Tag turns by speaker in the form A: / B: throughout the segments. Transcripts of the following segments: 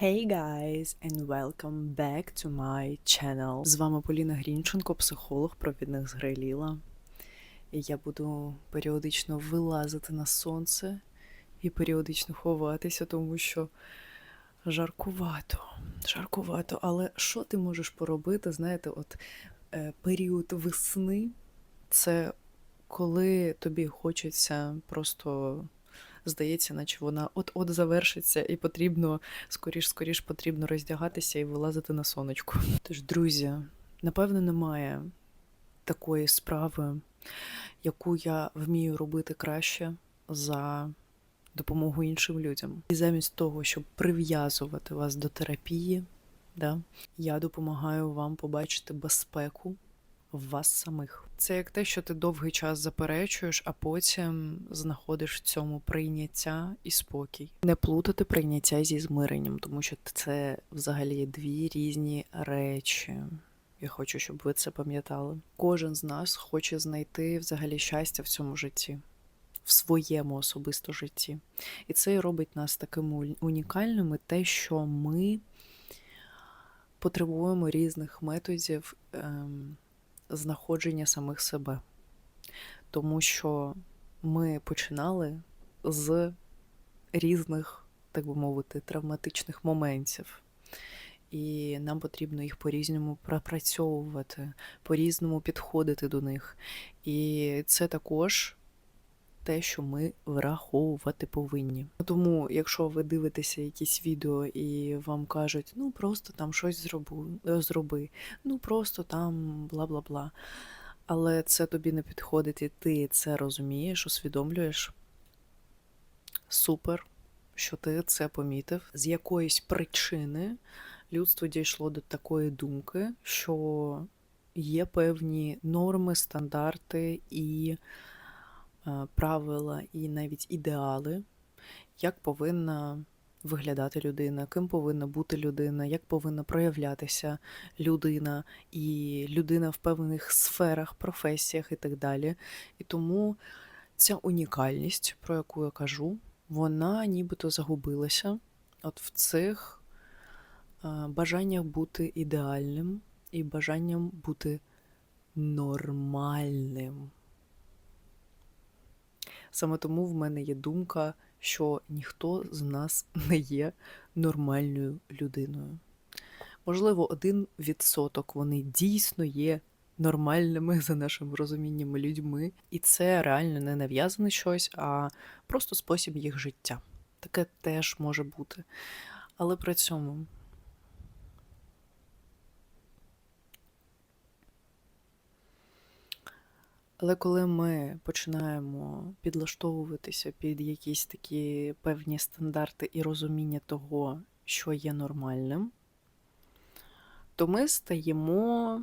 A: Hey guys and welcome back to my channel. З вами Поліна Грінченко, психолог провідних з Грайліла. І я буду періодично вилазити на сонце і періодично ховатися, тому що жаркувато, жаркувато. Але що ти можеш поробити? Знаєте, от е, період весни це коли тобі хочеться просто. Здається, наче вона от-от завершиться, і потрібно скоріш-скоріш потрібно роздягатися і вилазити на сонечко. Тож, друзі, напевно, немає такої справи, яку я вмію робити краще за допомогу іншим людям. І замість того, щоб прив'язувати вас до терапії, да, я допомагаю вам побачити безпеку в вас самих. Це як те, що ти довгий час заперечуєш, а потім знаходиш в цьому прийняття і спокій. Не плутати прийняття зі змиренням, тому що це взагалі дві різні речі. Я хочу, щоб ви це пам'ятали. Кожен з нас хоче знайти взагалі щастя в цьому житті, в своєму особисто житті. І це і робить нас такими унікальними, те, що ми потребуємо різних методів. Ем, знаходження самих себе. Тому що ми починали з різних, так би мовити, травматичних моментів. І нам потрібно їх по-різному пропрацьовувати, по-різному підходити до них. І це також те, що ми враховувати повинні. Тому, якщо ви дивитеся якісь відео і вам кажуть, ну просто там щось зроби, зроби, ну просто там бла бла бла. Але це тобі не підходить, і ти це розумієш, усвідомлюєш. Супер, що ти це помітив. З якоїсь причини людство дійшло до такої думки, що є певні норми, стандарти і правила і навіть ідеали, як повинна виглядати людина, ким повинна бути людина, як повинна проявлятися людина і людина в певних сферах, професіях і так далі. І тому ця унікальність, про яку я кажу, вона нібито загубилася от в цих е, бажаннях бути ідеальним і бажанням бути нормальним. Саме тому в мене є думка, що ніхто з нас не є нормальною людиною. Можливо, один відсоток вони дійсно є нормальними за нашим розумінням людьми, і це реально не нав'язане щось, а просто спосіб їх життя. Таке теж може бути. Але при цьому Але коли ми починаємо підлаштовуватися під якісь такі певні стандарти і розуміння того, що є нормальним, то ми стаємо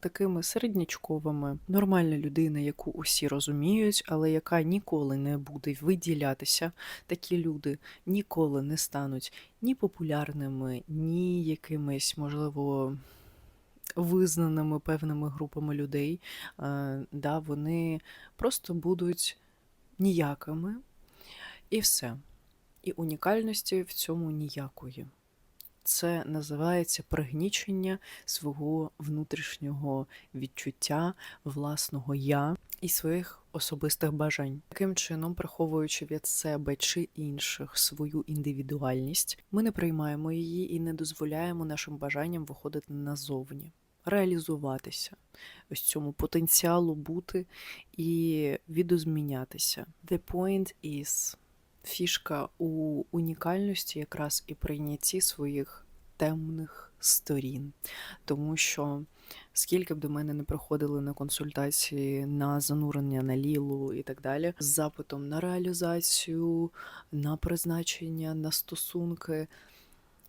A: такими середнячковими. Нормальна людина, яку усі розуміють, але яка ніколи не буде виділятися. Такі люди ніколи не стануть ні популярними, ні якимись, можливо визнаними певними групами людей, е, да, вони просто будуть ніякими і все. І унікальності в цьому ніякої. Це називається пригнічення свого внутрішнього відчуття, власного я і своїх особистих бажань. Таким чином, приховуючи від себе чи інших свою індивідуальність, ми не приймаємо її і не дозволяємо нашим бажанням виходити назовні реалізуватися, ось цьому потенціалу бути і відозмінятися. The point is фішка у унікальності якраз і прийнятті своїх темних сторін. Тому що скільки б до мене не приходили на консультації, на занурення на лілу і так далі, з запитом на реалізацію, на призначення, на стосунки,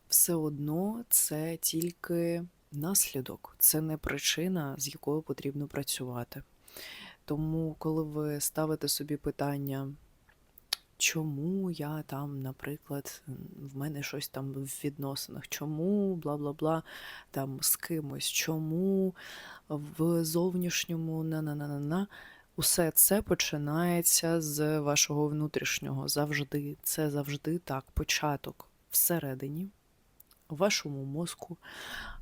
A: все одно це тільки наслідок, це не причина, з якою потрібно працювати. Тому, коли ви ставите собі питання, чому я там, наприклад, в мене щось там в відносинах, чому бла бла бла, там з кимось, чому в зовнішньому на-на-на-на-на, усе це починається з вашого внутрішнього завжди. Це завжди так, початок всередині, вашому мозку,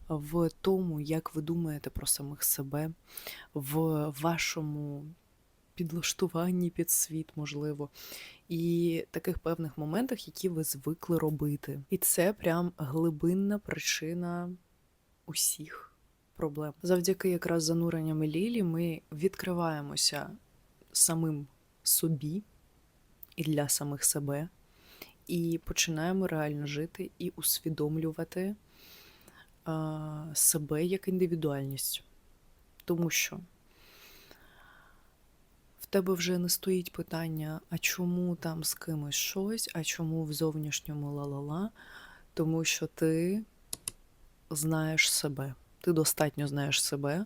A: в тому, як ви думаєте про самих себе, в вашому підлаштуванні під світ, можливо, і таких певних моментах, які ви звикли робити. І це прям глибинна причина усіх проблем. Завдяки якраз зануренням Лілі ми відкриваємося самим собі і для самих себе, і починаємо реально жити і усвідомлювати себе як індивідуальність. Тому що в тебе вже не стоїть питання, а чому там з кимось щось, а чому в зовнішньому ла-ла-ла, тому що ти знаєш себе. Ти достатньо знаєш себе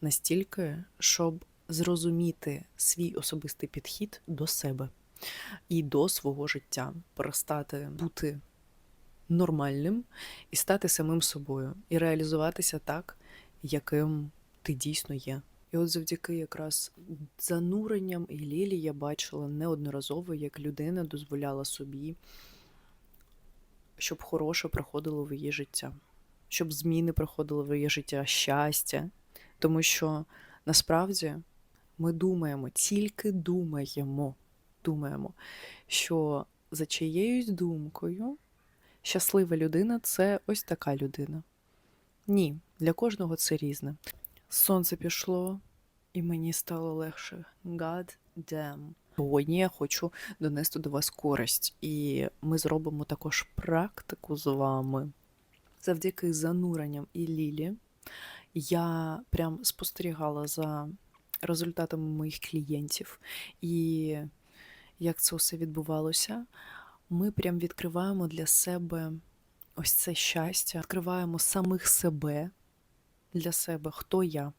A: настільки, щоб зрозуміти свій особистий підхід до себе і до свого життя, перестати бути нормальним і стати самим собою, і реалізуватися так, яким ти дійсно є. І от завдяки якраз зануренням і Лілі я бачила неодноразово, як людина дозволяла собі, щоб хороше приходило в її життя, щоб зміни приходили в її життя, щастя. Тому що насправді ми думаємо, тільки думаємо, думаємо, що за чиєюсь думкою щаслива людина це ось така людина. Ні, для кожного це різне. Сонце пішло, і мені стало легше. God damn. Сьогодні я хочу донести до вас користь, і ми зробимо також практику з вами. Завдяки зануренням і Лілі я прям спостерігала за результатами моїх клієнтів і як це все відбувалося. Ми прям відкриваємо для себе ось це щастя, відкриваємо самих себе для себе, хто я,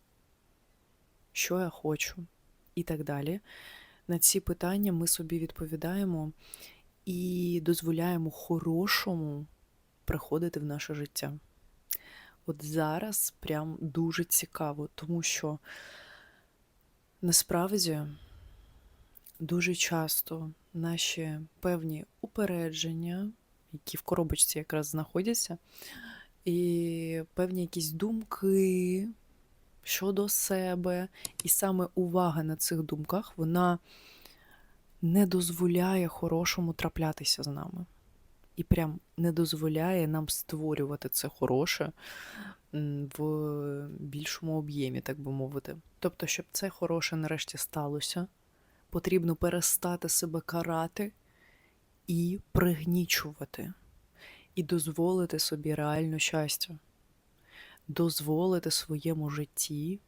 A: що я хочу, і так далі. На ці питання ми собі відповідаємо і дозволяємо хорошому приходити в наше життя. От зараз прям дуже цікаво, тому що насправді дуже часто наші певні упередження, які в коробочці якраз знаходяться, і певні якісь думки щодо себе, і саме увага на цих думках, вона не дозволяє хорошому траплятися з нами. І прям не дозволяє нам створювати це хороше в більшому об'ємі, так би мовити. Тобто, щоб це хороше нарешті сталося, потрібно перестати себе карати і пригнічувати, і дозволити собі реально щастя, дозволити своєму житті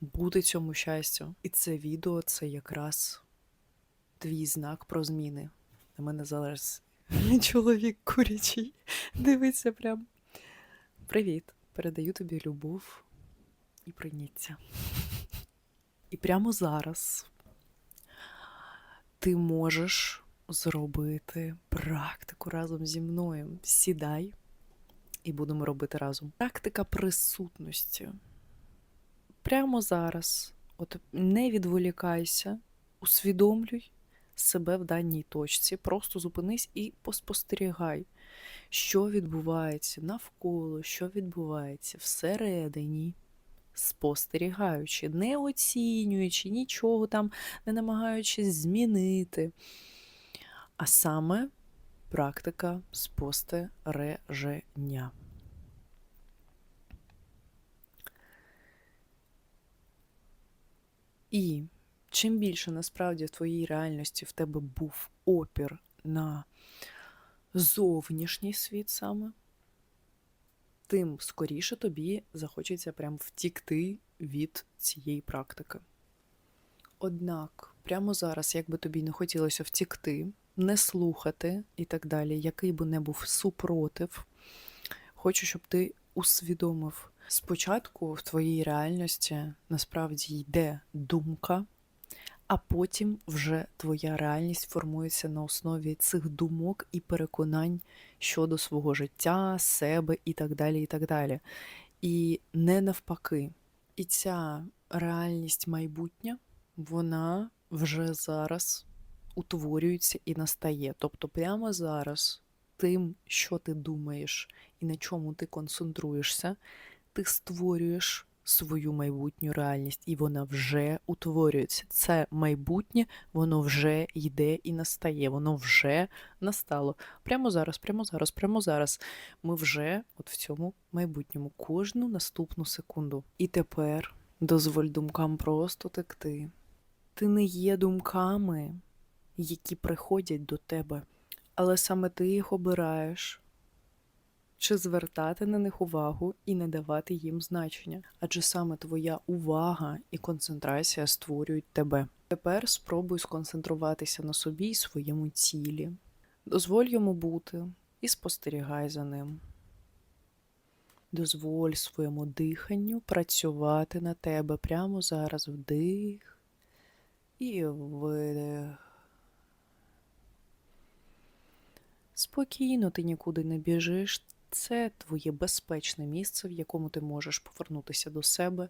A: бути цьому щастю. І це відео це якраз твій знак про зміни. На мене зараз чоловік курячий дивиться прям. Привіт! Передаю тобі любов і прийняття. І прямо зараз ти можеш зробити практику разом зі мною. Сідай і будемо робити разом. Практика присутності. Прямо зараз, от не відволікайся, усвідомлюй себе в даній точці, просто зупинись і поспостерігай, що відбувається навколо, що відбувається всередині спостерігаючи, не оцінюючи нічого там, не намагаючись змінити. А саме практика спостереження. І чим більше насправді в твоїй реальності в тебе був опір на зовнішній світ саме, тим скоріше тобі захочеться прям втікти від цієї практики. Однак, прямо зараз, як би тобі не хотілося втікти, не слухати і так далі, який би не був супротив, хочу, щоб ти усвідомив. Спочатку в твоїй реальності насправді йде думка, а потім вже твоя реальність формується на основі цих думок і переконань щодо свого життя, себе і так далі. І так далі. І не навпаки. І ця реальність майбутня, вона вже зараз утворюється і настає. Тобто, прямо зараз тим, що ти думаєш і на чому ти концентруєшся, ти створюєш свою майбутню реальність, і вона вже утворюється. Це майбутнє, воно вже йде і настає, воно вже настало. Прямо зараз, прямо зараз, прямо зараз. Ми вже от в цьому майбутньому кожну наступну секунду. І тепер дозволь думкам просто текти. Ти не є думками, які приходять до тебе, але саме ти їх обираєш. Чи звертати на них увагу і не давати їм значення, адже саме твоя увага і концентрація створюють тебе. Тепер спробуй сконцентруватися на собі і своєму тілі. Дозволь йому бути і спостерігай за ним. Дозволь своєму диханню працювати на тебе прямо зараз вдих і видих. Спокійно ти нікуди не біжиш. Це твоє безпечне місце, в якому ти можеш повернутися до себе,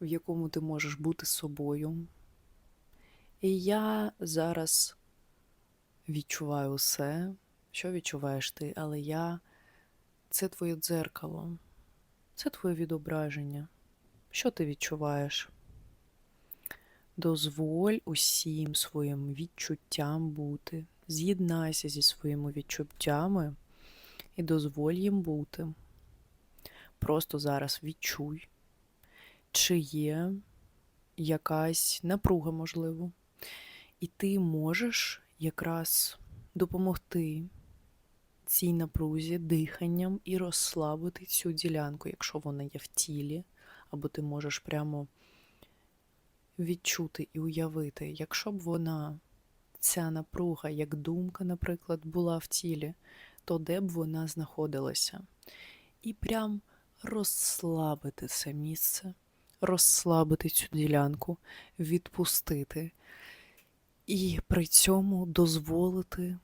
A: в якому ти можеш бути собою. І я зараз відчуваю все, що відчуваєш ти, але я це твоє дзеркало, це твоє відображення. Що ти відчуваєш? Дозволь усім своїм відчуттям бути. З'єднайся зі своїми відчуттями і дозволь їм бути. Просто зараз відчуй, чи є якась напруга, можливо, і ти можеш якраз допомогти цій напрузі диханням і розслабити цю ділянку, якщо вона є в тілі, або ти можеш прямо відчути і уявити, якщо б вона, ця напруга, як думка, наприклад, була в тілі, то де б вона знаходилася. І прям розслабити це місце, розслабити цю ділянку, відпустити, і при цьому дозволити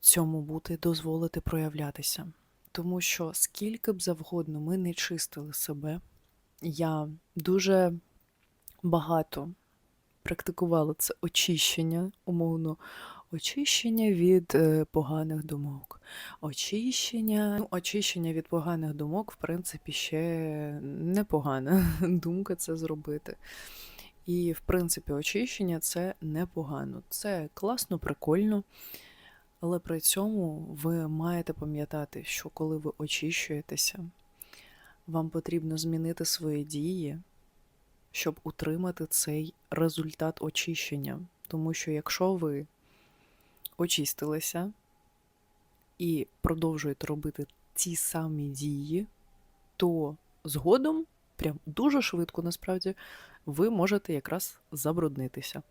A: цьому бути, дозволити проявлятися. Тому що скільки б завгодно ми не чистили себе, я дуже багато практикувала це очищення, умовно, очищення від е, поганих думок. Очищення, ну, очищення від поганих думок, в принципі, ще непогана думка це зробити. І, в принципі, очищення це непогано. Це класно, прикольно. Але при цьому ви маєте пам'ятати, що коли ви очищуєтеся, вам потрібно змінити свої дії, щоб утримати цей результат очищення. Тому що якщо ви очистилися і продовжуєте робити ті самі дії, то згодом, прям дуже швидко насправді, ви можете якраз забруднитися.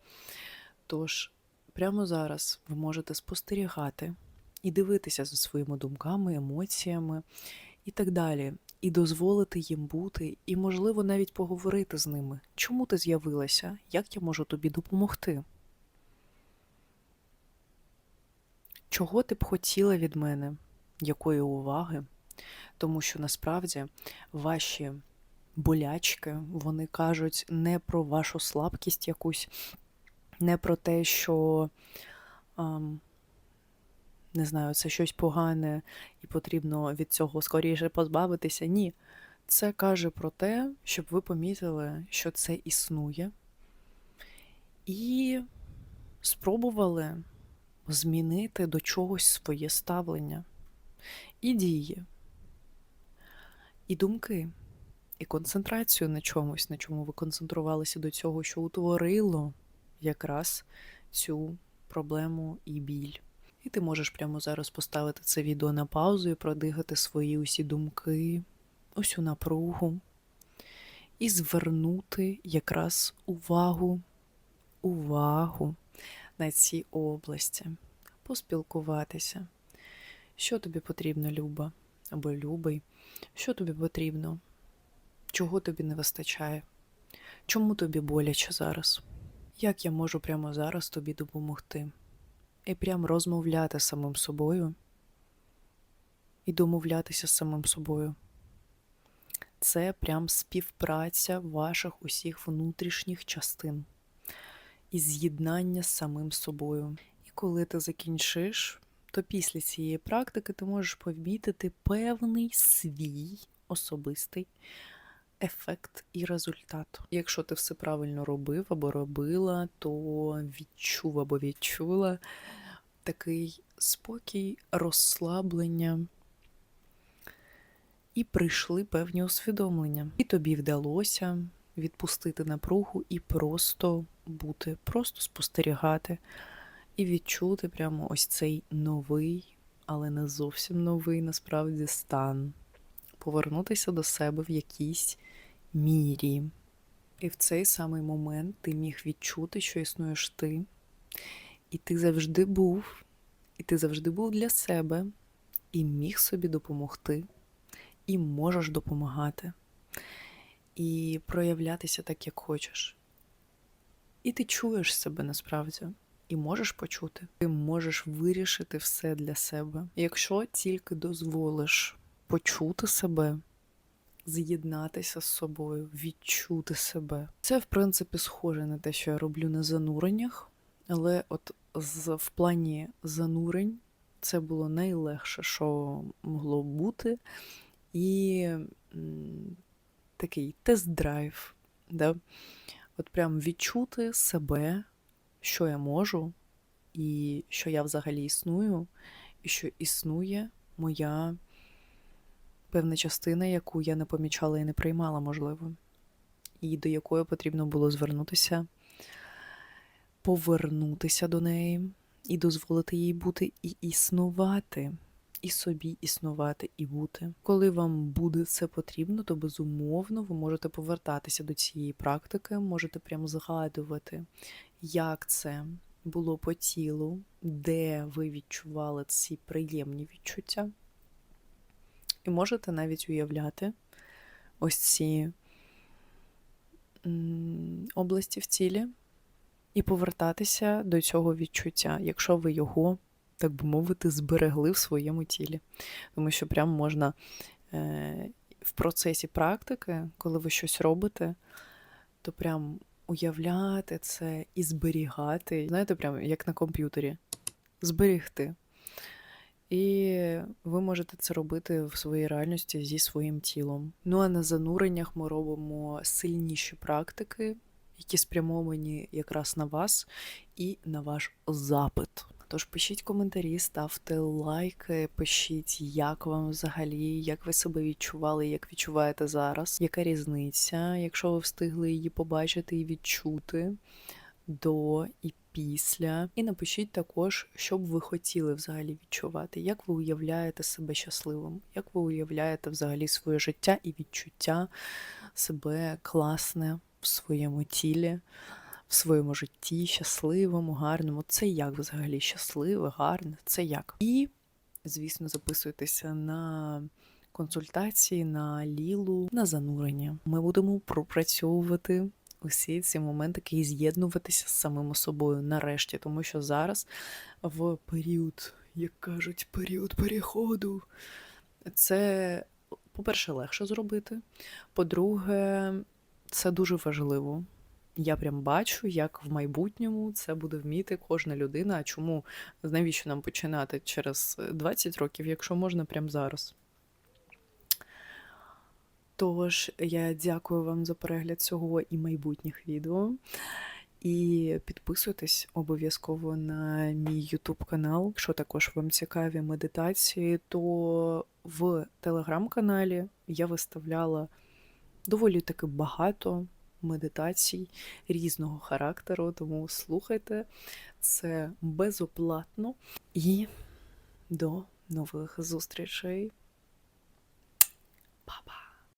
A: Тож, прямо зараз ви можете спостерігати і дивитися за своїми думками, емоціями і так далі, і дозволити їм бути, і, можливо, навіть поговорити з ними. Чому ти з'явилася? Як я можу тобі допомогти? Чого ти б хотіла від мене? Якої уваги? Тому що насправді ваші болячки, вони кажуть не про вашу слабкість якусь, не про те, що, ам, не знаю, це щось погане і потрібно від цього скоріше позбавитися. Ні. Це каже про те, щоб ви помітили, що це існує, і спробували змінити до чогось своє ставлення, і дії, і думки, і концентрацію на чомусь, на чому ви концентрувалися до цього, що утворило якраз цю проблему і біль. І ти можеш прямо зараз поставити це відео на паузу і продихати свої усі думки, усю напругу, і звернути якраз увагу, увагу на цій області, поспілкуватися. Що тобі потрібно, Люба або Любий? Що тобі потрібно? Чого тобі не вистачає? Чому тобі боляче зараз? Як я можу прямо зараз тобі допомогти? І прям розмовляти з самим собою і домовлятися з самим собою. Це прям співпраця ваших усіх внутрішніх частин і з'єднання з самим собою. І коли ти закінчиш, Тобто після цієї практики ти можеш помітити певний свій особистий ефект і результат. Якщо ти все правильно робив або робила, то відчув або відчула такий спокій, розслаблення. І прийшли певні усвідомлення. І тобі вдалося відпустити напругу і просто бути, просто спостерігати і відчути прямо ось цей новий, але не зовсім новий насправді стан. Повернутися до себе в якійсь мірі. І в цей самий момент ти міг відчути, що існуєш ти, і ти завжди був, і ти завжди був для себе, і міг собі допомогти, і можеш допомагати, і проявлятися так, як хочеш. І ти чуєш себе насправді, і можеш почути. Ти можеш вирішити все для себе. Якщо тільки дозволиш почути себе, з'єднатися з собою, відчути себе. Це, в принципі, схоже на те, що я роблю на зануреннях, але от з, в плані занурень це було найлегше, що могло бути. І м, такий тест-драйв. Да? От прям відчути себе, що я можу, і що я взагалі існую, і що існує моя певна частина, яку я не помічала і не приймала, можливо, і до якої потрібно було звернутися, повернутися до неї і дозволити їй бути і існувати, і собі існувати і бути. Коли вам буде це потрібно, то безумовно ви можете повертатися до цієї практики, можете прям згадувати, як це було по тілу, де ви відчували ці приємні відчуття. І можете навіть уявляти ось ці області в тілі і повертатися до цього відчуття, якщо ви його, так би мовити, зберегли в своєму тілі. Тому що прям можна е, в процесі практики, коли ви щось робите, то прям уявляти це і зберігати. Знаєте, прям як на комп'ютері. Зберігти. І ви можете це робити в своїй реальності зі своїм тілом. Ну а на зануреннях ми робимо сильніші практики, які спрямовані якраз на вас і на ваш запит. Тож пишіть коментарі, ставте лайки, пишіть, як вам взагалі, як ви себе відчували, як відчуваєте зараз, яка різниця, якщо ви встигли її побачити і відчути до і після. І напишіть також, що б ви хотіли взагалі відчувати, як ви уявляєте себе щасливим, як ви уявляєте взагалі своє життя і відчуття себе класне в своєму тілі, в своєму житті, щасливому, гарному. Це як взагалі щасливе, гарне, це як. І, звісно, записуйтеся на. Консультації на лілу, на занурення. Ми будемо пропрацьовувати усі ці моментики і з'єднуватися з самим собою нарешті, тому що зараз в період, як кажуть, період переходу, це, по-перше, легше зробити. По-друге, це дуже важливо. Я прям бачу, як в майбутньому це буде вміти кожна людина. А чому навіщо нам починати через 20 років, якщо можна прямо зараз? Тож, я дякую вам за перегляд цього і майбутніх відео. І підписуйтесь обов'язково на мій YouTube канал. Якщо також вам цікаві медитації, то в телеграм-каналі я виставляла доволі таки багато медитацій різного характеру, тому слухайте це безоплатно. І до нових зустрічей. Па-па!